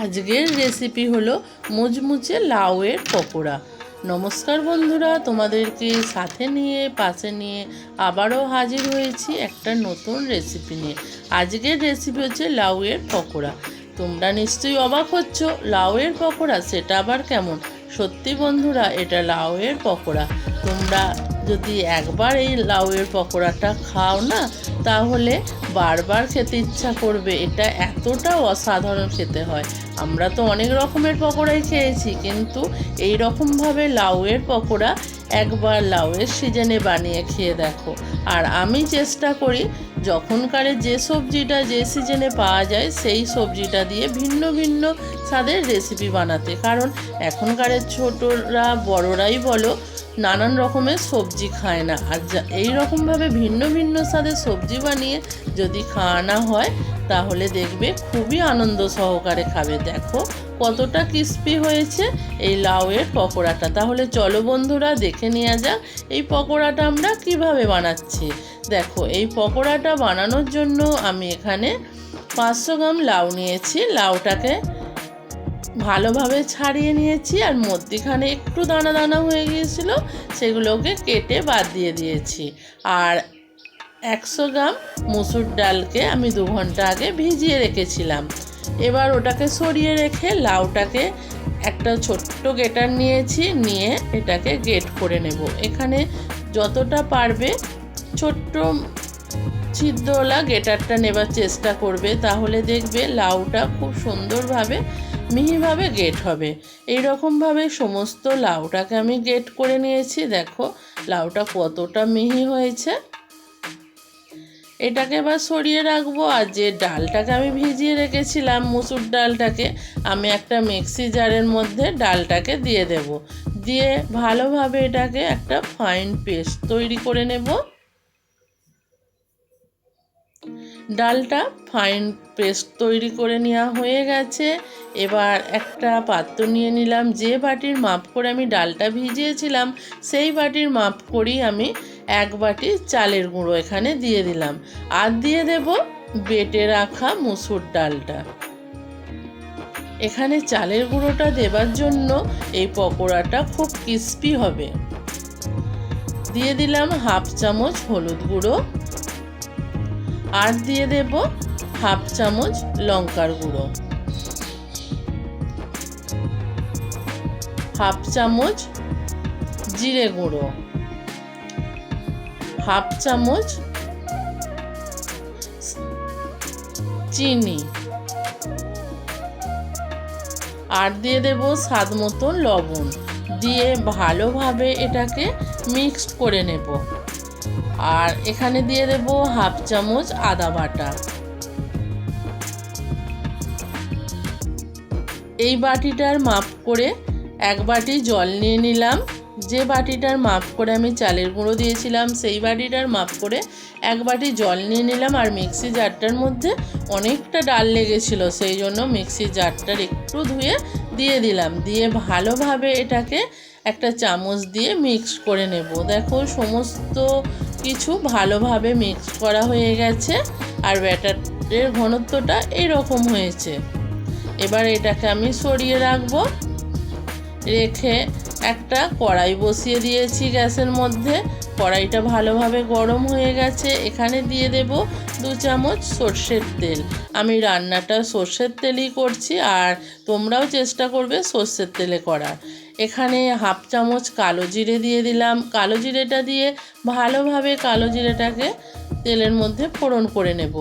আজকের রেসিপি হলো মুচমুচে লাউয়ের পকোড়া। নমস্কার বন্ধুরা, তোমাদেরকে সাথে নিয়ে, পাশে নিয়ে আবারও হাজির হয়েছি একটা নতুন রেসিপি নিয়ে। আজকের রেসিপি হচ্ছে লাউয়ের পকোড়া। তোমরা নিশ্চয়ই অবাক হচ্ছ, লাউয়ের পকোড়া সেটা আবার কেমন? সত্যি বন্ধুরা, এটা লাউয়ের পকোড়া। তোমরা যদি একবার এই লাউয়ের পকোড়াটা খাও না, তাহলে বারবার খেতে ইচ্ছা করবে। এটা এতটা অসাধারণ খেতে হয়। আমরা তো অনেক রকমের পকোড়াই খেয়েছি, কিন্তু এই রকমভাবে লাউয়ের পকোড়া একবার লাউয়ের সিজনে বানিয়ে খেয়ে দেখো। আর আমি চেষ্টা করি, যখনকারে যে সবজিটা যে সিজনে পাওয়া যায়, সেই সবজিটা দিয়ে ভিন্ন ভিন্ন স্বাদের রেসিপি বানাতে। কারণ এখনকারের ছোটরা, বড়রাই বলো, নানান রকমের সবজি খায় না। আর যা, এই রকমভাবে ভিন্ন ভিন্ন স্বাদের সবজি বানিয়ে যদি খাওয়ানো হয়, তাহলে দেখবে খুবই আনন্দ সহকারে খাবে। দেখো কতটা ক্রিস্পি হয়েছে এই লাউয়ের পকোড়াটা। তাহলে চলো বন্ধুরা, দেখে নেওয়া যাক এই পকোড়াটা আমরা কীভাবে বানাচ্ছি। দেখো এই পকোড়াটা বানানোর জন্য আমি এখানে পাঁচশো গ্রাম লাউ নিয়েছি। লাউটাকে ভালোভাবে ছাড়িয়ে নিয়েছি আর মধ্যিখানে একটু দানা দানা হয়ে গিয়েছিল, সেগুলোকে কেটে বাদ দিয়ে দিয়েছি। আর একশো গ্রাম মুসুর ডালকে আমি দু ঘণ্টা আগে ভিজিয়ে রেখেছিলাম। এবার ওটাকে সরিয়ে রেখে লাউটাকে একটা ছোট্ট গেটার নিয়েছি, নিয়ে এটাকে গেট করে নেব। এখানে যতটা পারবে ছোট্ট ছিদ্রওয়ালা গেটারটা নেবার চেষ্টা করবে, তাহলে দেখবে লাউটা খুব সুন্দরভাবে মিহিভাবে গেট হবে। এই রকমভাবে সমস্ত লাউটাকে আমি গেট করে নিয়েছি, দেখো লাউটা কতটা মিহি হয়েছে। এটাকে এবার সরিয়ে রাখব, আর যে ডালটাকে আমি ভিজিয়ে রেখেছিলাম, মুসুর ডালটাকে, আমি একটা মিক্সি জারের মধ্যে ডালটাকে দিয়ে দেব। দিয়ে ভালোভাবে এটাকে একটা ফাইন পেস্ট তৈরি করে নেব। ডালটা ফাইন পেস্ট তৈরি করে নেওয়া হয়ে গেছে। এবার একটা পাত্র নিয়ে নিলাম। যে বাটির মাপ করে আমি ডালটা ভিজিয়েছিলাম, সেই বাটির মাপ করেই আমি এক বাটি চালের গুঁড়ো এখানে দিয়ে দিলাম। আর দিয়ে দেব বেটে রাখা মুসুর ডালটা। এখানে চালের গুঁড়োটা দেবার জন্য এই পকোড়াটা খুব ক্রিস্পি হবে। দিয়ে দিলাম হাফ চামচ হলুদ গুঁড়ো। আর দিয়ে দেব হাফ চামচ লঙ্কার গুঁড়ো। হাফ চামচ জিরে গুঁড়ো। হাফ চামচ চিনি। আর দিয়ে দেব স্বাদ মতন লবণ। দিয়ে ভালোভাবে এটাকে মিক্সড করে নেব। আর এখানে দিয়ে দেব হাফ চামচ আদা বাটা। এই বাটিটার মাপ করে এক বাটি জল নিয়ে নিলাম। যে বাটিটার মাপ করে আমি চালের গুঁড়ো দিয়েছিলাম, সেই বাটিটার মাপ করে এক বাটি জল নিয়ে নিলাম আর মিক্সি জারটার মধ্যে অনেকটা ডাল লেগেছিল, সেই জন্য মিক্সি জারটার একটু ধুয়ে দিয়ে দিলাম। দিয়ে ভালোভাবে এটাকে একটা চামচ দিয়ে মিক্স করে নেব। দেখো, সমস্ত কিছু ভালোভাবে মিক্স করা হয়ে গেছে আর ব্যাটারের ঘনত্বটা এইরকম হয়েছে। এবার এটাকে আমি সরিয়ে রাখব। রেখে একটা কড়াই বসিয়ে দিয়েছি গ্যাসের মধ্যে। কড়াইটা ভালোভাবে গরম হয়ে গেছে। এখানে দিয়ে দেব দু চামচ সর্ষের তেল। আমি রান্নাটা সর্ষের তেলই করছি আর তোমরাও চেষ্টা করবে সর্ষের তেলে করার। এখানে হাফ চামচ কালো জিরে দিয়ে দিলাম। কালো জিরেটা দিয়ে ভালোভাবে কালো জিরেটাকে তেলের মধ্যে ফোড়ন করে নেব।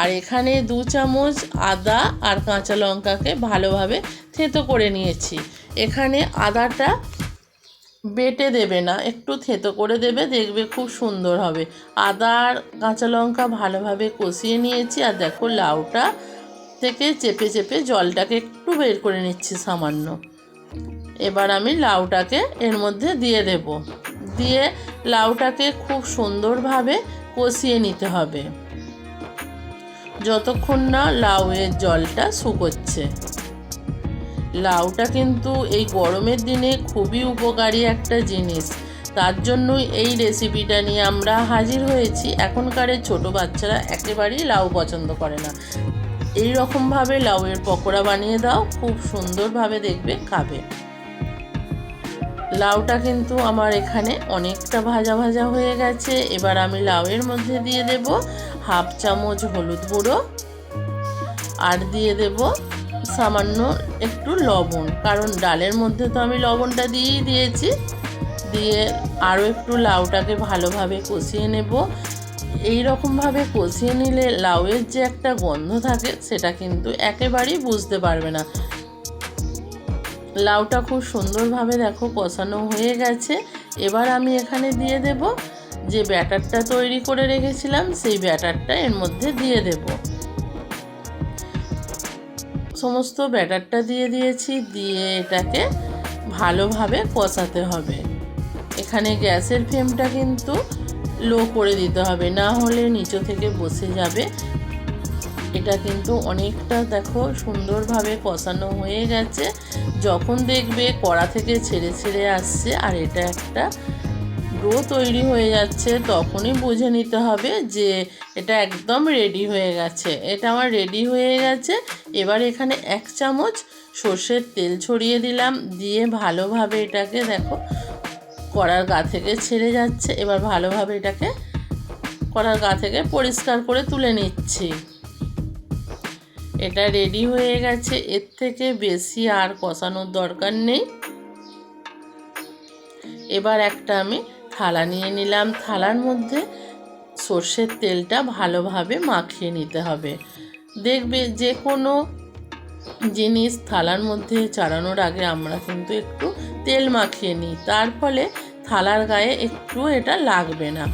আর এখানে দু চামচ আদা আর কাঁচা লঙ্কাকে ভালোভাবে থেতো করে নিয়েছি। এখানে আদাটা বেটে দেবে না, একটু থেতো করে দেবে, দেখবে খুব সুন্দর হবে। আদা আর কাঁচা লঙ্কা ভালোভাবে কষিয়ে নিয়েছি, আর দেখো লাউটা থেকে চেপে চেপে জলটাকে একটু বের করে নিচ্ছি সামান্য। এবার আমি লাউটাকে এর মধ্যে দিয়ে দেব। দিয়ে লাউটাকে খুব সুন্দরভাবে কষিয়ে নিতে হবে। যতক্ষণ না লাউয়ের জলটা শুকোচ্ছে। লাউটা কিন্তু এই গরমের দিনে খুবই উপকারী একটা জিনিস। তার জন্যই এই রেসিপিটা নিয়ে আমরা হাজির হয়েছি। এখনকারের ছোট বাচ্চারা একেবারেই লাউ পছন্দ করে না। এই রকমভাবে লাউয়ের পকোড়া বানিয়ে দাও, খুব সুন্দরভাবে দেখবে খাবে। লাউটা কিন্তু আমার এখানে অনেকটা ভাজা ভাজা হয়ে গেছে। এবার আমি লাউয়ের মধ্যে দিয়ে দেব হাফ চামচ হলুদ গুঁড়ো আর দিয়ে দেব সামান্য একটু লবণ। কারণ ডালের মধ্যে তো আমি লবণটা দিয়েই দিয়েছি। দিয়ে আরও একটু লাউটাকে ভালোভাবে কষিয়ে নেব। এই রকমভাবে কষিয়ে নিলে লাউয়ের যে একটা গন্ধ থাকে, সেটা কিন্তু একেবারেই বুঝতে পারবে না। লাউটা খুব সুন্দরভাবে দেখো কষানো হয়ে গেছে। এবার আমি এখানে দিয়ে দেব যে ব্যাটারটা তৈরি করে রেখেছিলাম, সেই ব্যাটারটা এর মধ্যে দিয়ে দেব। সমস্ত ব্যাটারটা দিয়ে দিয়েছি, দিয়ে এটাকে ভালোভাবে কষাতে হবে। এখানে গ্যাসের ফ্লেমটা কিন্তু লো করে দিতে হবে, না হলে নিচে থেকে বসে যাবে। এটা কিন্তু অনেকটা দেখো সুন্দরভাবে কষানো হয়ে গেছে। যখন দেখবে কড়া থেকে ছেড়ে ছেড়ে আসছে আর এটা একটা ডো তৈরি হয়ে যাচ্ছে, তখনই বুঝে নিতে হবে যে এটা একদম রেডি হয়ে গেছে। এটা আমার রেডি হয়ে গেছে। এবার এখানে এক চামচ সর্ষের তেল ছড়িয়ে দিলাম। দিয়ে ভালোভাবে এটাকে দেখো কড়ার গা থেকে ছেড়ে যাচ্ছে। এবার ভালোভাবে এটাকে কড়ার গা থেকে পরিষ্কার করে তুলে নিচ্ছি। এটা রেডি হয়ে গেছে। এর থেকে বেশি আর কষানোর দরকার নেই। এবার একটা আমি থালা নিয়ে নিলাম। থালার মধ্যে সর্ষের তেলটা ভালোভাবে মাখিয়ে নিতে হবে। দেখবে যে কোনো জিনিস থালার মধ্যে চাড়ানোর আগে আমরা কিন্তু একটু তেল মাখিয়ে নিই। তার ফলে থালার গায়ে একটু এটা লাগবে না।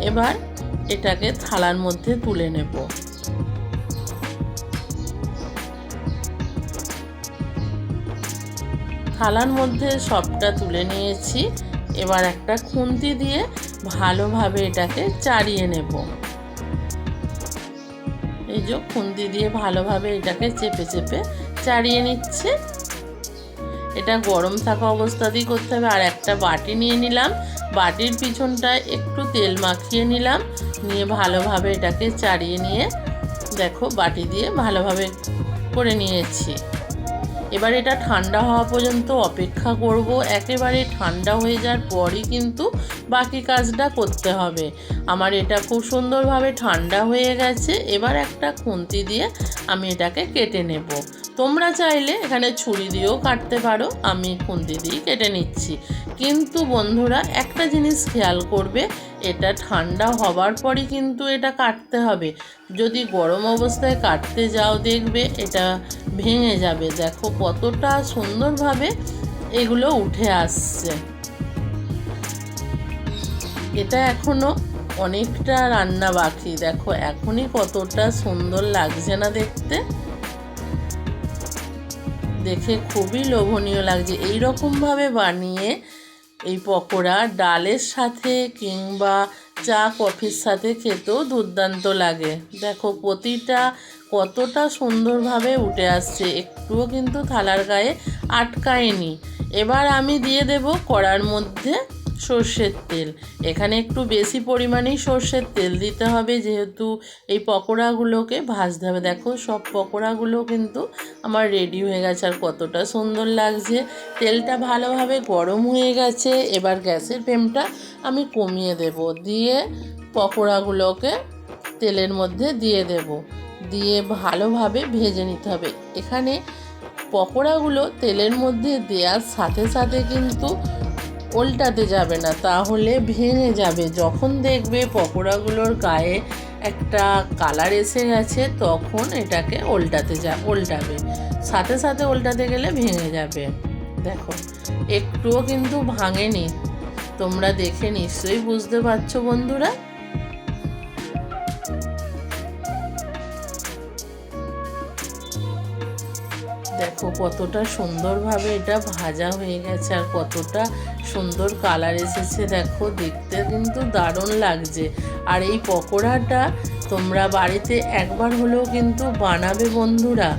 এবার এটাকে থালার মধ্যে তুলে নেব। থালার মধ্যে সবটা তুলে নিয়েছি। এবার একটা খুন্তি দিয়ে ভালোভাবে এটাকে চাড়িয়ে নেব। এই যে খুন্তি দিয়ে ভালোভাবে এটাকে চেপে চেপে চাড়িয়ে নিচ্ছে। এটা গরম থাকা অবস্থাতেই করতে হবে। আর একটা বাটি নিয়ে নিলাম। বাটির পিছনটায় একটু তেল মাখিয়ে নিলাম। নিয়ে ভালোভাবে এটাকে চাড়িয়ে নিয়ে দেখো বাটি দিয়ে ভালোভাবে করে নিয়েছি। এবার এটা ঠান্ডা হওয়া পর্যন্ত অপেক্ষা করব। একেবারে ঠান্ডা হয়ে যাওয়ার পরই কিন্তু বাকি কাজটা করতে হবে। আমার এটা খুব সুন্দরভাবে ঠান্ডা হয়ে গেছে। এবার একটা খুন্তি দিয়ে আমি এটাকে কেটে নেব। তোমরা চাইলে এখানে ছুরি দিয়েও কাটতে পারো, আমি খুন্তি দিয়েই কেটে নিচ্ছি। কিন্তু বন্ধুরা, একটা জিনিস খেয়াল করবে, এটা ঠান্ডা হবার পরই কিন্তু এটা কাটতে হবে। যদি গরম অবস্থায় কাটতে যাও দেখবে, এটা ভেঙে যাবে। দেখো কতটা সুন্দরভাবে এগুলো উঠে আসছে। এটা এখনও অনেকটা রান্না বাকি। দেখো, এখনই কতটা সুন্দর লাগছে না দেখতে। দেখে খুবই লোভনীয় লাগছে। এইরকমভাবে বানিয়ে এই পকোড়া ডালের সাথে কিংবা চা কফির সাথে খেতেও দুর্দান্ত লাগে। দেখো প্রতিটা কতটা সুন্দরভাবে উঠে আসছে। একটুও কিন্তু থালার গায়ে আটকায়নি। এবার আমি দিয়ে দেব কড়ার মধ্যে সর্ষের তেল। এখানে একটু বেশি পরিমাণেই সর্ষের তেল দিতে হবে, যেহেতু এই পকোড়াগুলোকে ভাজতে হবে। দেখো, সব পকোড়াগুলো কিন্তু আমার রেডি হয়ে গেছে। আর কতটা সুন্দর লাগছে। তেলটা ভালোভাবে গরম হয়ে গেছে। এবার গ্যাসের ফ্লেমটা আমি কমিয়ে দেব। দিয়ে পকোড়াগুলোকে তেলের মধ্যে দিয়ে দেব। দিয়ে ভালোভাবে ভেজে নিতে হবে। এখানে পকোড়াগুলো তেলের মধ্যে দেওয়ার সাথে সাথে কিন্তু উল্টাতে যাবে না, তাহলে ভেঙে যাবে। যখন দেখবে পকোড়াগুলোর গায়ে একটা কালার এসে গেছে, তখন এটাকে উল্টাতে যা, উল্টাবে। সাথে সাথে উল্টাতে গেলে ভেঙে যাবে। দেখো, একটুও কিন্তু ভাঙেনি। তোমরা দেখে নিশ্চয়ই বুঝতে পারছ বন্ধুরা। দেখো কতটা সুন্দরভাবে এটা ভাজা হয়ে গেছে আর কতটা সুন্দর কালার এসেছে, দেখো, দেখতে কিন্তু দারুণ লাগছে। আর এই পকোড়াটা তোমরা বাড়িতে একবার হলেও কিন্তু বানাবে বন্ধুরা।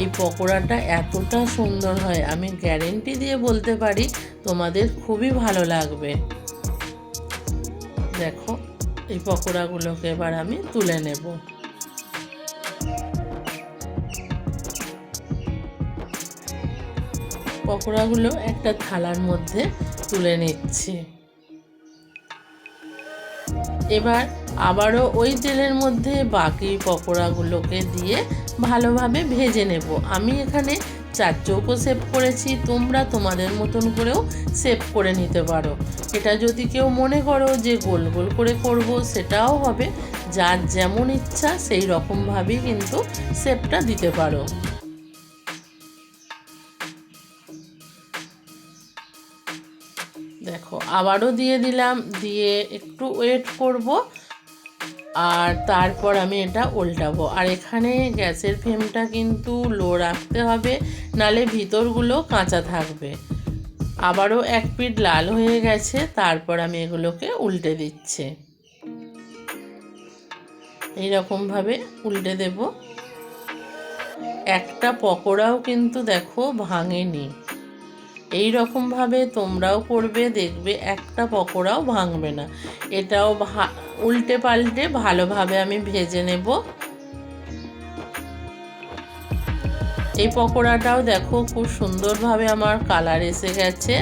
এই পকোড়াটা এতটা সুন্দর হয়, আমি গ্যারেন্টি দিয়ে বলতে পারি, তোমাদের খুবই ভালো লাগবে। দেখো, এই পকোড়াগুলোকে এবার আমি তুলে নেব। পকোড়াগুলো একটা থালার মধ্যে তুলে নিচ্ছি। এবার আবারও ওই তেলের মধ্যে বাকি পকোড়াগুলোকে দিয়ে ভালোভাবে ভেজে নেব। আমি এখানে চার চৌকো সেভ করেছি, তোমরা তোমাদের মতন করেও সেভ করে নিতে পারো। এটা যদি কেউ মনে করো যে গোল গোল করে করব, সেটাও হবে। যার যেমন ইচ্ছা সেই রকমভাবেই কিন্তু সেভটা দিতে পারো। দেখো, আবারও দিয়ে দিলাম, দিয়ে একটু ওয়েট করব, আর তারপর আমি এটা উল্টাবো। আর এখানে গ্যাসের ফ্লেমটা কিন্তু লো রাখতে হবে, নালে ভিতরগুলো কাঁচা থাকবে। আবারও এক পিঠ লাল হয়ে গেছে, তারপর আমি এগুলোকে উল্টে দিচ্ছি। এইরকমভাবে উল্টে দেব। একটা পকোড়াও কিন্তু দেখো ভাঙেনি। এই রকমভাবে তোমরাও করবে, দেখবে একটা পকোড়াও ভাঙবে না। এটাও উল্টে পাল্টে ভালোভাবে আমি ভেজে নেব। এই পকোড়াটাও দেখো খুব সুন্দরভাবে আমার কালার এসে গেছে।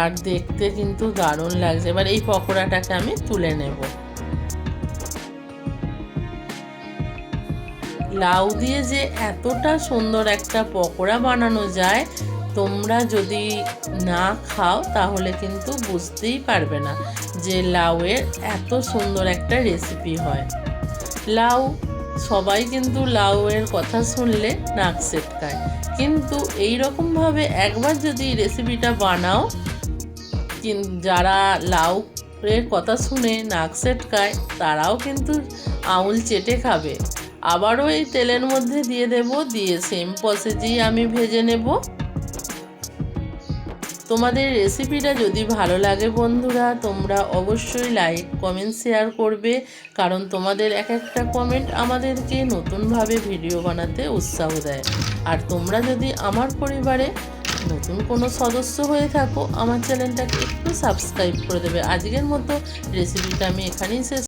আর দেখতে কিন্তু দারুণ লাগছে। এবার এই পকোড়াটাকে আমি তুলে নেব। লাউ দিয়ে যে এতটা সুন্দর একটা পকোড়া বানানো যায়, তোমরা যদি না খাও তাহলে কিন্তু বুঝতেই পারবে না যে লাউয়ের এত সুন্দর একটা রেসিপি হয়। লাউ, সবাই কিন্তু লাউয়ের কথা শুনলে নাক সেটকায়। কিন্তু এই রকমভাবে একবার যদি রেসিপিটা বানাও যারা লাউ এর কথা শুনে নাক সেটকায়, তারাও কিন্তু আউল চেটে খাবে। আবারও এই তেলের মধ্যে দিয়ে দেব, দিয়ে সেম প্রসেসেই আমি ভেজে নেব। তোমাদের রেসিপিটা যদি ভালো লাগে বন্ধুরা, তোমরা অবশ্যই লাইক কমেন্ট শেয়ার করবে। কারণ তোমাদের এক একটা কমেন্ট আমাদেরকে নতুনভাবে ভিডিও বানাতে উৎসাহ দেয়। আর তোমরা যদি আমার পরিবারে নতুন কোনো সদস্য হয়ে থাকো, আমার চ্যানেলটাকে একটু সাবস্ক্রাইব করে দেবে। আজকের মতো রেসিপিটা আমি এখানেই শেষ